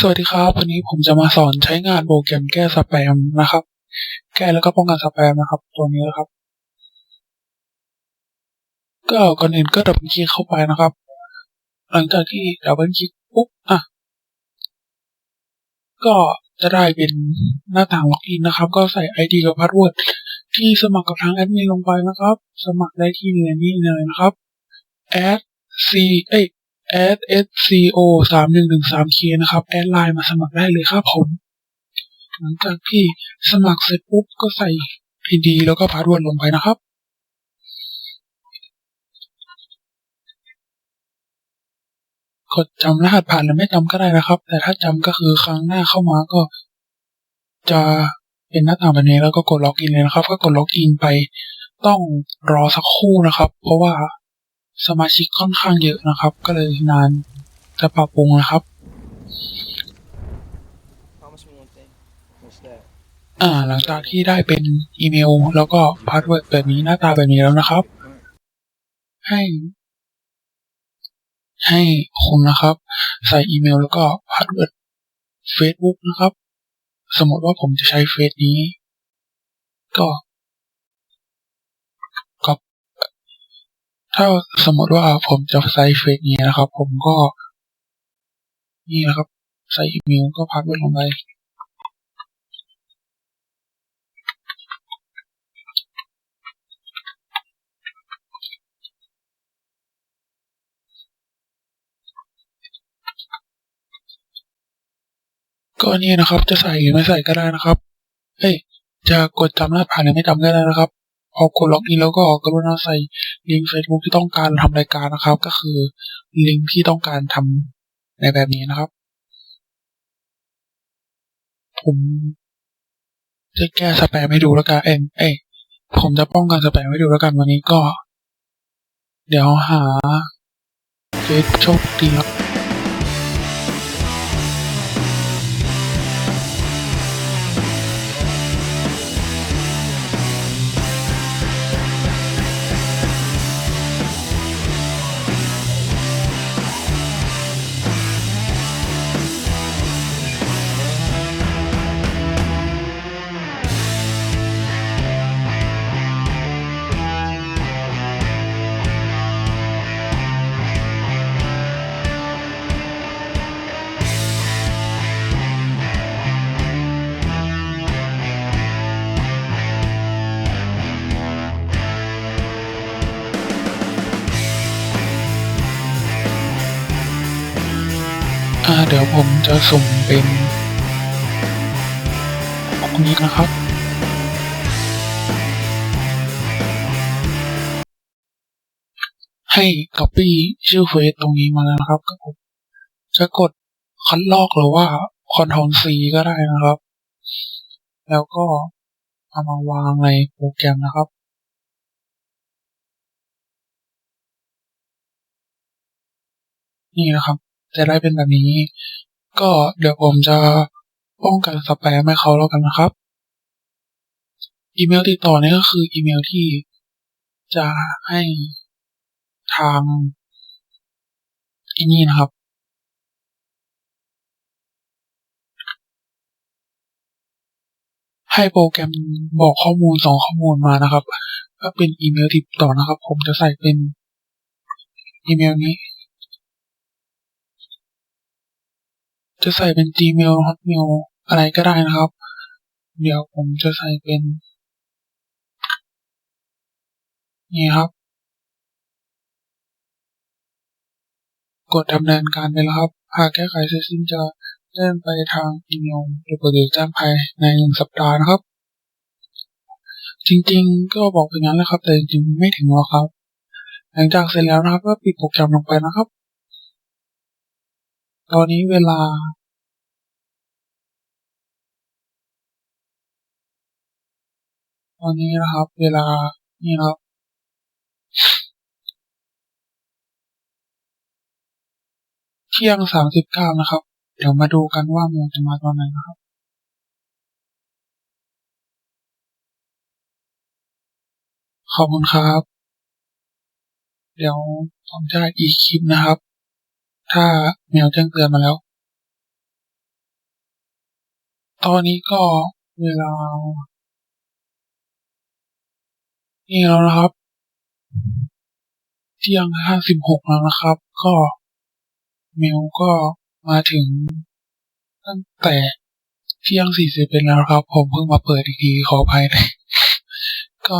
สวัสดีครับ วันนี้ผมจะมาสอนใช้งานโปรแกรมแก้สแปมนะครับ แก้แล้วก็ป้องกันสแปมนะครับ ตัวนี้นะครับ ก็ก่อนอื่นก็ดับเบิลคลิกเข้าไปนะครับ หลังจากที่ดับเบิลคลิกปุ๊บอะก็จะได้เป็นหน้าต่างล็อกอินนะครับ ก็ใส่ ID กับพาสเวิร์ดที่สมัครกับทางแอดมินลงไปนะครับ สมัครได้ที่นี้เลยนะครับ add c เอ้ย add sco สามหนึ่งหนึ่งสาม k นะครับแอดไลน์มาสมัครได้เลยครับผม หลังจากที่สมัครเสร็จปุ๊บก็ใส่ ID แล้วก็พาสเวิร์ดลงไปนะครับ กดจำรหัสผ่านหรือไม่จำก็ได้นะครับ แต่ถ้าจำก็คือครั้งหน้าเข้ามาก็จะเป็นหน้าต่างแบบนี้แล้วก็กดล็อกอินเลยนะครับ ก็กดล็อกอินไปต้องรอสักครู่นะครับ เพราะว่า สมาชิกค่อนข้างเยอะนะครับ ก็เลยนานจะปรับปรุงนะครับ Promise me one thing. What's that? อ่า หลังจากที่ได้เป็นอีเมล แล้วก็พาสเวิร์ดแบบนี้หน้าตาแบบนี้แล้วนะครับ ให้ ให้คุณนะครับ ใส่อีเมลแล้วก็พาสเวิร์ด Facebook นะครับ สมมติว่าผมจะใช้เฟซนี้ ก็ก็ ถ้าสมมติว่าผมจะใช้เฟซนี้นะครับ ผมก็ นี่นะครับ ใส่อีเมลก็พาสเวิร์ดลงไปก็นี่นะครับ จะใส่หรือไม่ใส่ก็ได้นะครับ เฮ้ย จะกดจำรหัสผ่านหรือไม่จำก็ได้นะครับ พอกดล็อกอินแล้วก็กรุณาใส่ลิงก์ Facebook ที่ต้องการทำรายการนะครับ ก็คือลิงก์ที่ต้องการทำในแบบนี้นะครับ ผมจะแก้สแปมให้ดูแล้วกันเองเอ้ผมจะป้องกันสแปมให้ดูแล้วกันวันนี้ก็ เดี๋ยวหาเฟซโชคดีครับ ดี๋ยวผมจะสุ่มเป็นคนนี้นะครับ ให้ copy ชื่อเฟซตรงนี้มาแล้วนะครับก็ผมจะกดคัดลอกหรือว่า Ctrl C ก็ได้นะครับ แล้วก็เอามาวางในโปรแกรมนะครับนี่นะครับ จะได้เป็นแบบนี้ ก็เดี๋ยวผมจะป้องกันสแปมให้เขาแล้วกันนะครับ อีเมลติดต่อนี่ก็คืออีเมลที่จะให้ทางที่นี่นะครับ ให้โปรแกรมบอกข้อมูลสองข้อมูลมานะครับ ก็เป็นอีเมลติดต่อนะครับ ผมจะใส่เป็นอีเมลนี้ จะใส่เป็น Gmail Hotmail อะไรก็ได้นะครับ เดี๋ยวผมจะใส่เป็น นี่ครับ กดดำเนินการไปแล้วครับ หากแก้ไขเสร็จสิ้นจะแจ้งไปทางอีเมลหรือเดี๋ยวแจ้งภายในหนึ่งสัปดาห์นะครับ จริงๆ ก็บอกอย่างนั้นแหละครับ แต่จริงๆ ไม่ถึงหรอกครับ หลังจากเสร็จแล้วนะครับก็ปิดโปรแกรมลงไปนะครับ ตอนนี้เวลาตอนนี้นะครับ เวลา นี่ครับเที่ยงสามสิบเก้านะครับ เดี๋ยวมาดูกันว่ามันจะมาตอนไหนนะครับ ขอบคุณครับ เดี๋ยวผมจะอีกคลิปนะครับ ถ้าแมวแจ้งเตือนมาแล้ว ตอนนี้ก็เวลา นี่แล้วนะครับ เที่ยงห้าสิบหกแล้วนะครับ ก็เมลก็มาถึงตั้งแต่เที่ยงสี่สิบเป็นแล้วครับ ผมเพิ่งมาเปิดอีกทีขออภัยนะ